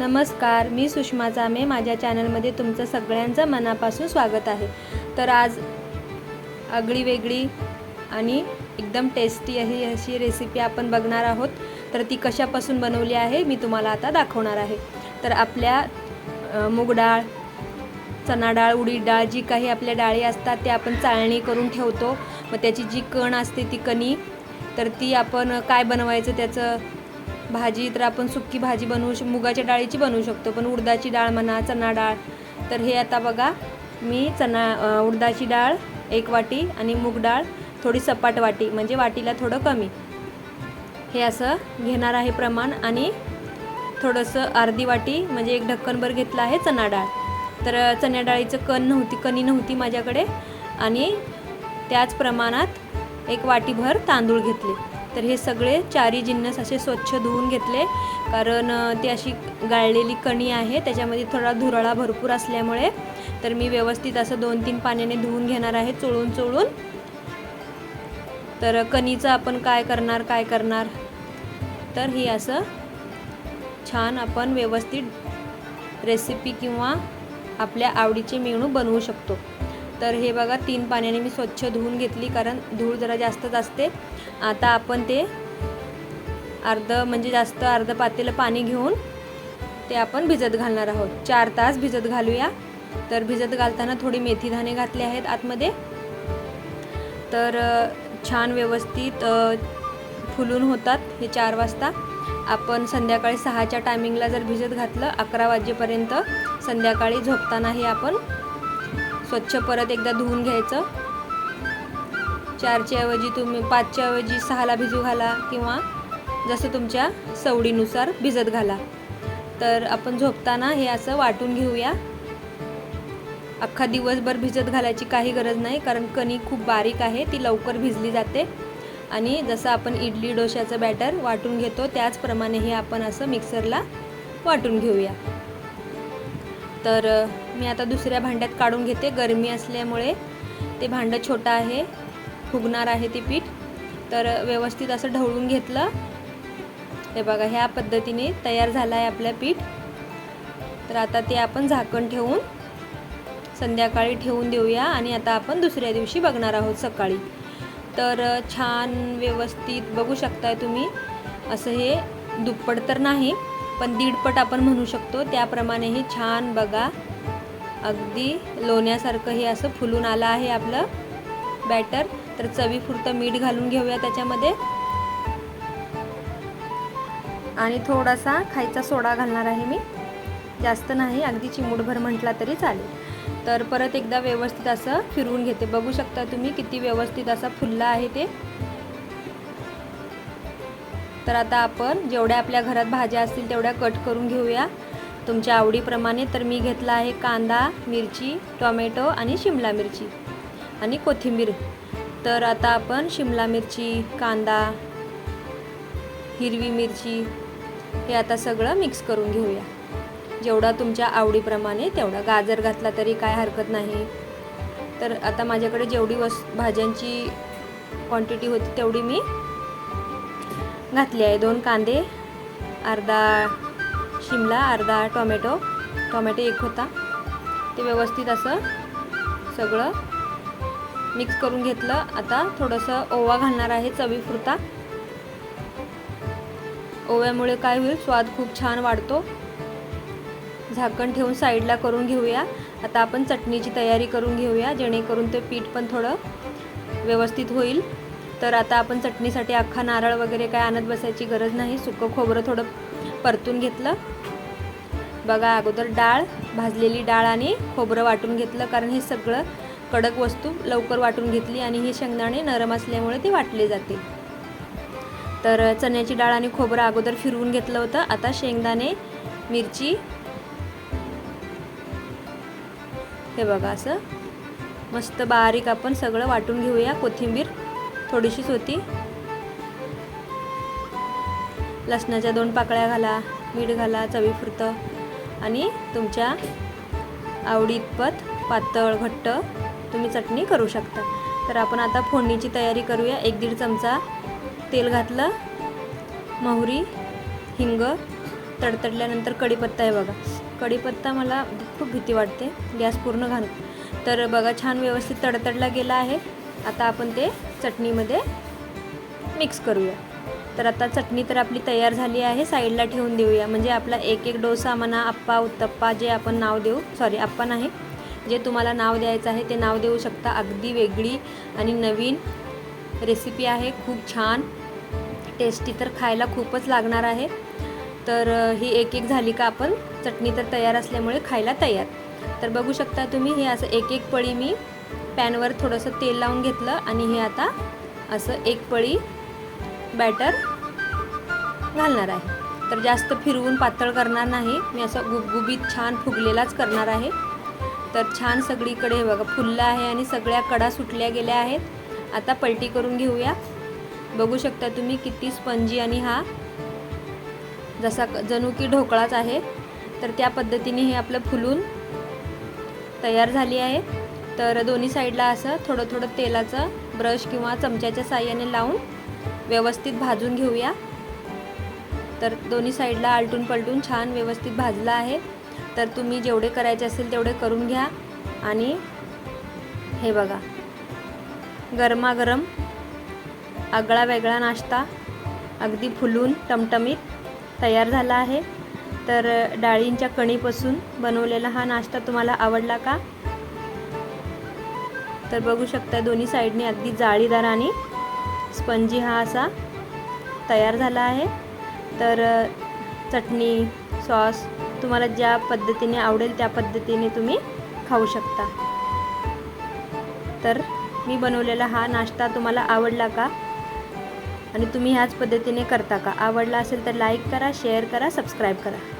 नमस्कार मी सुषमा जामे. माझ्या चॅनलमध्ये तुमचं सगळ्यांचं मनापासून स्वागत आहे. तर आज आगळी वेगळी आणि एकदम टेस्टी अशी अशी रेसिपी आपण बघणार आहोत. तर ती कशापासून बनवली आहे मी तुम्हाला आता दाखवणार आहे. तर आपल्या मूग डाळ चना डाळ उडीद डाळ जी काही आपल्या डाळी असतात ते आपण चाळणी करून ठेवतो. मग त्याची जी कण असते ती कणी तर ती आपण काय बनवायचं त्याचं भाजी तर आपण सुक्की भाजी बनवू श मुगाच्या डाळीची बनवू शकतो. पण उडदाची डाळ म्हणा चना डाळ तर हे आता बघा मी चना उडदाची डाळ एक वाटी आणि मूग डाळ थोडी सपाट वाटी म्हणजे वाटीला थोडं कमी. हे असं घेणार आहे प्रमाण आणि थोडंसं अर्धी वाटी म्हणजे एक ढक्कनभर घेतलं आहे चना डाळ. तर चण्या डाळीचं कण नव्हती कणी नव्हती माझ्याकडे आणि त्याच प्रमाणात एक वाटीभर तांदूळ घेतले. तर हे सगळे चारी जिन्नस असे स्वच्छ धुवून घेतले. कारण ती अशी गाळलेली कणी आहे त्याच्यामध्ये थोडा धुरळा भरपूर असल्यामुळे. तर मी व्यवस्थित असं दोन तीन पाण्याने धुवून घेणार आहे चोळून चोळून तर कणीचं आपण काय करणार काय करणार? तर ही असं छान आपण व्यवस्थित रेसिपी किंवा आपल्या आवडीचे मेनू बनवू शकतो. तर हे बघा तीन पाण्याने मी स्वच्छ धुवून घेतली कारण धूळ जरा जास्तच असते. आता आपण ते अर्ध म्हणजे जास्त अर्ध पातेलं पाणी घेऊन ते आपण भिजत घालणार आहोत. चार तास भिजत घालूया. तर भिजत घालताना थोडी मेथी दाणे घातले आहेत आतमध्ये. तर छान व्यवस्थित फुलून होतात हे चार वाजता. आपण संध्याकाळी सहाच्या टायमिंगला जर भिजत घातलं अकरा वाजेपर्यंत संध्याकाळी झोपताना हे आपण स्वच्छ परत एकदा धुवून घ्यायचं. चारच्या ऐवजी तुम्ही पाचच्या ऐवजी सहाला भिजू घाला किंवा जसं तुमच्या सवडीनुसार भिजत घाला. तर आपण झोपताना हे असं वाटून घेऊया. अख्खा दिवसभर भिजत घालायची काही गरज नाही कारण कणी खूप बारीक आहे ती लवकर भिजली जाते. आणि जसं आपण इडली डोश्याचं बॅटर वाटून घेतो त्याचप्रमाणे हे आपण असं मिक्सरला वाटून घेऊया. तर मी आता दुसऱ्या भांड्यात काढून घेते. गरमी असल्यामुळे ते भांडं छोटं आहे. फुगणार आहे ते पीठ. तर व्यवस्थित असं ढवळून घेतलं. हे बघा ह्या पद्धतीने तयार झालं आहे आपलं पीठ. तर आता ते आपण झाकण ठेवून संध्याकाळी ठेवून देऊया आणि आता आपण दुसऱ्या दिवशी बघणार आहोत सकाळी. तर छान व्यवस्थित बघू शकताय तुम्ही. असं हे दुप्पट तर नाही पण दीडपट आपण म्हणू शकतो. त्याप्रमाणे हे छान बघा. अगदी लोण्यासारखं हे असं फुलून आलं आहे आपलं बॅटर. तर चवीपुरतं मीठ घालून घेऊया त्याच्यामध्ये. आणि थोडासा खायचा सोडा घालणार आहे मी. जास्त नाही अगदी चिमूटभर म्हटला तरी चालेल. तर परत एकदा व्यवस्थित असं फिरवून घेते. बघू शकता तुम्ही किती व्यवस्थित असा फुलला आहे ते. तर आता आपण जेवढ्या आपल्या घरात भाज्या असतील तेवढ्या कट करून घेऊया. तुमच्या आवडीप्रमाणे तर मी घेतला आहे कांदा मिरची टोमॅटो आणि शिमला मिरची आणि कोथिंबीर. तर आता आपण शिमला मिरची कांदा हिरवी मिरची हे आता सगळं मिक्स करून घेऊया. जेवढा तुमच्या आवडीप्रमाणे तेवढा. गाजर घातला तरी काय हरकत नाही. तर आता माझ्याकडे जेवढी वस भाज्यांची क्वांटिटी होती तेवढी मी घातली आहे. दोन कांदे अर्धा शिमला अर्धा टोमॅटो. टोमॅटो एक होता. ते व्यवस्थित असं सगळं मिक्स करून घेतलं. आता थोडंसं ओवा घालणार आहे चवीपुरता ओव्यामुळे काय होईल? स्वाद खूप छान वाढतो. झाकण ठेवून साईडला करून घेऊया. आता आपण चटणीची तयारी करून घेऊया. जेणेकरून ते पीठ पण थोडं व्यवस्थित होईल. तर आता आपण चटणीसाठी अख्खा नारळ वगैरे काय आणत बसायची गरज नाही. सुकं खोबरं थोडं परतून घेतलं. बघा अगोदर डाळ भाजलेली डाळ आणि खोबरं वाटून घेतलं कारण हे सगळं कडक वस्तू लवकर वाटून घेतली आणि हे शेंगदाणे नरम असल्यामुळे ते वाटले जाते. तर चण्याची डाळ आणि खोबरं अगोदर फिरवून घेतलं होतं. आता शेंगदाणे मिरची हे बघा असं मस्त बारीक आपण सगळं वाटून घेऊया. कोथिंबीर थोडीशीच होती. लसणाच्या दोन पाकळ्या घाला मीठ घाला चवीपुरतं. आणि तुमच्या आवडीतपत पातळ घट्ट तुम्ही चटणी करू शकता. तर आपण आता फोडणीची तयारी करूया. एक दीड चमचा तेल घातलं. मोहरी हिंग तडतडल्यानंतर कढीपत्ता आहे बघा. कढीपत्ता मला खूप भीती वाटते. गॅस पूर्ण घाल तर बघा छान व्यवस्थित तडतडला गेला आहे. आता आपण ते चटणीमध्ये मिक्स करूया. तर आता चटणी तर आपली तयार झाली आहे साईडला ठेवून देऊया. म्हणजे आपला एक एक डोसा म्हणा आप्पा उत्तप्पा जे आपण नाव देऊ सॉरी आप्पा नाही जे तुम्हाला नाव द्यायचं आहे ते नाव देऊ शकता. अगदी वेगळी आणि नवीन रेसिपी आहे खूप छान. टेस्टी तर खायला खूपच लागणार आहे. तर ही एक एक झाली का आपण चटणी तर तयार असल्यामुळे खायला तयार. तर बघू शकता तुम्ही हे असं एक एक पळी मी पॅनवर थोडंसं तेल लावून घेतलं आणि हे आता असं एक पळी बॅटर घालणार आहे. तर जास्त फिरवून पातळ करणार नाही. मी असं गुबगुबीत छान फुगलेलाच करणार आहे. तर छान सगळीकडे हे बघा फुललं आहे आणि सगळ्या कडा सुटल्या गेल्या आहेत. आता पलटी करून घेऊया. बघू शकता तुम्ही किती स्पंजी आणि हा जसा क- जणू की ढोकळाच आहे. तर त्या पद्धतीने हे आपलं फुलून तयार झाली आहे. तर दोन्ही साईडला असं थोडं थोडं तेलाचं ब्रश किंवा चमच्याच्या साह्याने लावून व्यवस्थित भाजून घेऊया. तर दोन्ही साईडला आलटून पलटून छान व्यवस्थित भाजला आहे. तर तुम्ही जेवढे करायचे असेल तेवढे करून घ्या. आणि हे बघा गरमागरम आगळा वेगळा नाश्ता अगदी फुलून टमटमीत तयार झाला आहे. तर डाळींच्या कणीपासून बनवलेला हा नाश्ता तुम्हाला आवडला का? तर बघू शकता दोन्ही साईडने अगदी जाळीदार आणि स्पंजी हा असा तयार झाला आहे. तर चटणी सॉस तुम्हाला ज्या पद्धतीने आवडेल त्या पद्धतीने तुम्ही खाऊ शकता. तर मी बनवलेला हा नाश्ता तुम्हाला आवडला का? आणि तुम्ही ह्याच पद्धतीने करता का? आवडला असेल तर लाईक करा शेअर करा सबस्क्राईब करा.